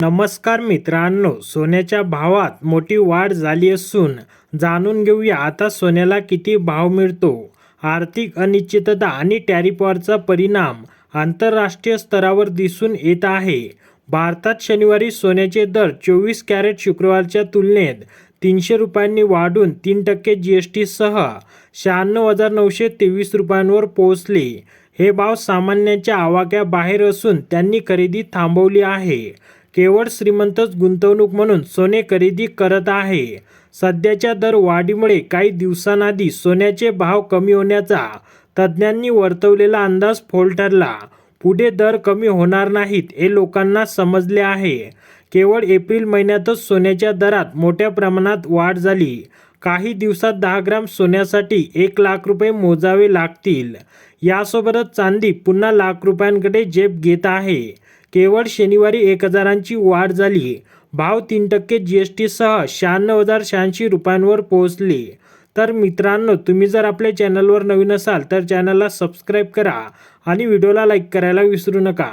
नमस्कार मित्रांनो सोन्याच्या भावात मोठी वाढ झाली असून जाणून घेऊया आता सोन्याला किती भाव मिळतो. आर्थिक अनिश्चितता आणि टॅरिफवरचा परिणाम आंतरराष्ट्रीय स्तरावर दिसून येत आहे. भारतात शनिवारी सोन्याचे दर चोवीस कॅरेट शुक्रवारच्या तुलनेत तीनशे रुपयांनी वाढून तीन टक्के जी एस टीसह शहाण्णव हजार नऊशे तेवीस रुपयांवर पोहोचले. हे भाव सामान्याच्या आवाक्याबाहेर असून त्यांनी खरेदी थांबवली आहे. केवळ श्रीमंतच गुंतवणूक म्हणून सोने खरेदी करत आहे. सध्याच्या दर वाढीमुळे काही दिवसांआधी सोन्याचे भाव कमी होण्याचा तज्ज्ञांनी वर्तवलेला अंदाज फोल ठरला पुढे दर कमी होणार नाहीत हे लोकांना समजले आहे. केवळ एप्रिल महिन्यातच सोन्याच्या दरात मोठ्या प्रमाणात वाढ झाली. काही दिवसात दहा ग्राम सोन्यासाठी एक लाख रुपये मोजावे लागतील. यासोबतच चांदी पुन्हा लाख रुपयांकडे झेप घेत आहे. केवळ शनिवारी एक हजारांची वाढ झाली. भाव तीन टक्के जी एस टीसह शहाण्णव हजार शहाऐंशी रुपयांवर पोहोचले. तर मित्रांनो तुम्ही जर आपल्या चॅनलवर नवीन असाल तर चॅनलला सबस्क्राईब करा आणि व्हिडिओला लाईक करायला विसरू नका.